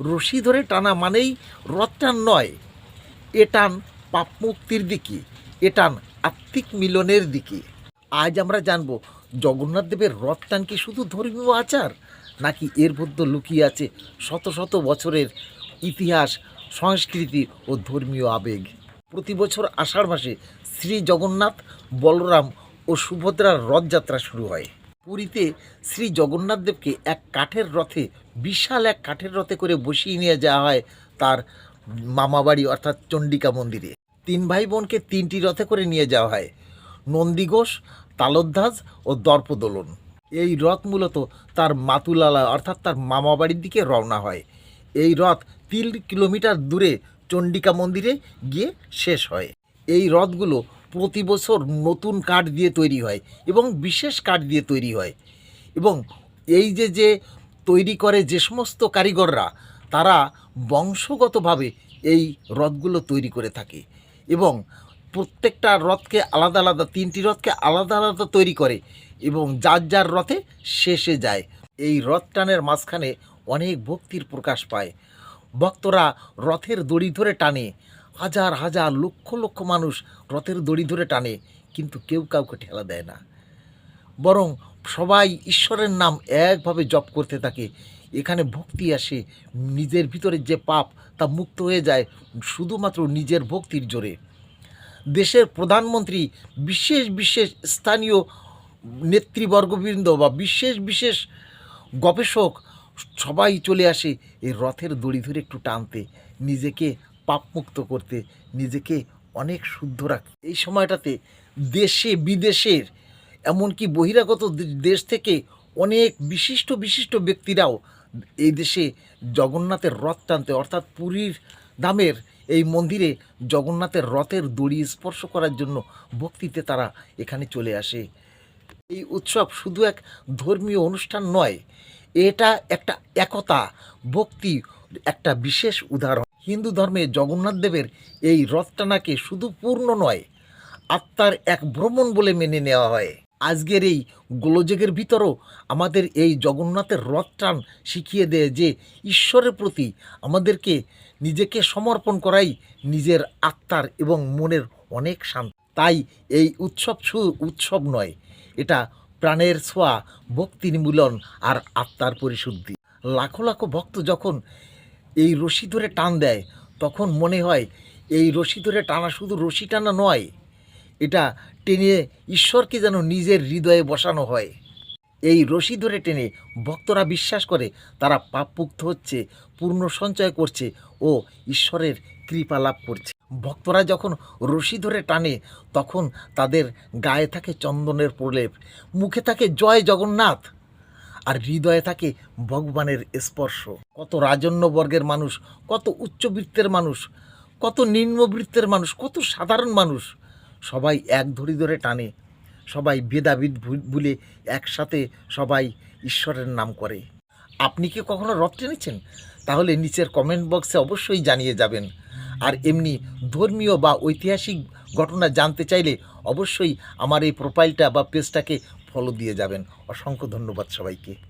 রশি ধরে টানা মানেই রথ টান নয়। এ টান পাপ মুক্তির দিকে, এ টান আত্মিক মিলনের দিকে। আজ আমরা জানব, জগন্নাথ দেবের রথ টান কি শুধু ধর্মীয় আচার, নাকি এর মধ্যে লুকিয়ে আছে শত শত বছরের ইতিহাস, সংস্কৃতি ও ধর্মীয় আবেগ? প্রতি বছর আষাঢ় মাসে শ্রী জগন্নাথ, বলরাম ও সুভদ্রার রথযাত্রা শুরু হয়। পুরীতে শ্রী জগন্নাথ দেবকে এক কাঠের রথে, বিশাল এক কাঠের রথে করে বসিয়ে নিয়ে যাওয়া হয় তার মামাবাড়ি অর্থাৎ চণ্ডিকা মন্দিরে। তিন ভাই বোনকে তিনটি রথে করে নিয়ে যাওয়া হয় নন্দীঘোষ তালোধ্বাজ ও দর্পদোলন। এই রথ মূলত তার মাতুলালা অর্থাৎ তার মামাবাড়ির দিকে রওনা হয়। এই রথ তিন কিলোমিটার দূরে চণ্ডিকা মন্দিরে গিয়ে শেষ হয়। এই রথগুলো প্রতি বছর নতুন কাঠ দিয়ে তৈরি হয় এবং বিশেষ কাঠ দিয়ে তৈরি হয়। এবং এই যে যে তৈরি করে যে সমস্ত কারিগররা, তারা বংশগতভাবে এই রথগুলো তৈরি করে থাকে এবং প্রত্যেকটা রথকে আলাদা আলাদা, তিনটি রথকে আলাদা আলাদা তৈরি করে এবং যার যার রথে শেষে যায়। এই রথ টানের মাঝখানে অনেক ভক্তির প্রকাশ পায়। ভক্তরা রথের দড়ি ধরে টানে হাজার হাজার লক্ষ লক্ষ মানুষ রথের দড়ি ধরে টানে, কিন্তু কেউ কাউকে ঠেলা দেয় না। বরং সবাই ঈশ্বরের নাম একভাবে জপ করতে থাকে। এখানে ভক্তি আসে, নিজের ভিতরে যে পাপ তা মুক্ত হয়ে যায় শুধুমাত্র নিজের ভক্তির জোরে। দেশের প্রধানমন্ত্রী, বিশেষ বিশেষ স্থানীয় নেতৃবর্গবৃন্দ বা বিশেষ বিশেষ গবেষক সবাই চলে আসে এই রথের দড়ি ধরে একটু টানতে। নিজেকে পাপমুক্ত করতে নিজেকে অনেক শুদ্ধ রাখতে এই সময়টাতে দেশে বিদেশের এমনকি বহিরাগত দেশ থেকে অনেক বিশিষ্ট বিশিষ্ট ব্যক্তিরাও এই দেশে জগন্নাথের রথ টানতে, অর্থাৎ পুরীর ধামের এই মন্দিরে জগন্নাথের রথের দড়ি স্পর্শ করার জন্য ভক্তিতে তারা এখানে চলে আসে। এই উৎসব শুধু এক ধর্মীয় অনুষ্ঠান নয়, এটা একটা একতা, ভক্তি, একটা বিশেষ উদাহরণ। হিন্দু ধর্মে জগন্নাথ দেবের এই রথটানাকে শুধু পূর্ণ নয়, আত্মার এক ভ্রমণ বলে মেনে নেওয়া হয়। আজকের এই গোলযোগের ভিতরও আমাদের এই জগন্নাথের রথ টান শিখিয়ে দেয় যে ঈশ্বরের প্রতি আমাদেরকে নিজেকে সমর্পণ করাই নিজের আত্মার এবং মনের অনেক শান্তি। তাই এই উৎসব শুধু উৎসব নয়, এটা প্রাণের ছোঁয়া ভক্তি মিলন আর আত্মার পরিশুদ্ধি। লাখো লাখো ভক্ত যখন এই রশি ধরে টান দেয়। তখন মনে হয়, এই রশি ধরে টানা শুধু রশি টানা নয়, এটা টেনে ঈশ্বরকে যেন নিজের হৃদয়ে বসানো হয়। এই রশি ধরে টেনে ভক্তরা বিশ্বাস করে, তারা পাপমুক্ত হচ্ছে, পূর্ণ সঞ্চয় করছে ও ঈশ্বরের কৃপা লাভ করছে। ভক্তরা যখন রশি ধরে টানে, তখন তাদের গায়ে থাকে চন্দনের প্রলেপ, মুখে থাকে জয় জগন্নাথ। আর হৃদয়ে থাকে ভগবানের স্পর্শ। কত রাজন্য বর্গের মানুষ, কত উচ্চবৃত্তের মানুষ, কত নিম্নবৃত্তের মানুষ, কত সাধারণ মানুষ, সবাই এক ধরি ধরে টানে, সবাই ভু- ভুলে একসাথে সবাই ঈশ্বরের নাম করে। আপনি কি কখনো রথ টেনেছেন? তাহলে নিচের কমেন্ট বক্সে অবশ্যই জানিয়ে যাবেন। আর এমনি ধর্মীয় বা ঐতিহাসিক ঘটনা জানতে চাইলে অবশ্যই আমার এই প্রোফাইলটা বা পেজটাকে ফলো দিয়ে যাবেন। অসংখ্য ধন্যবাদ সবাইকে।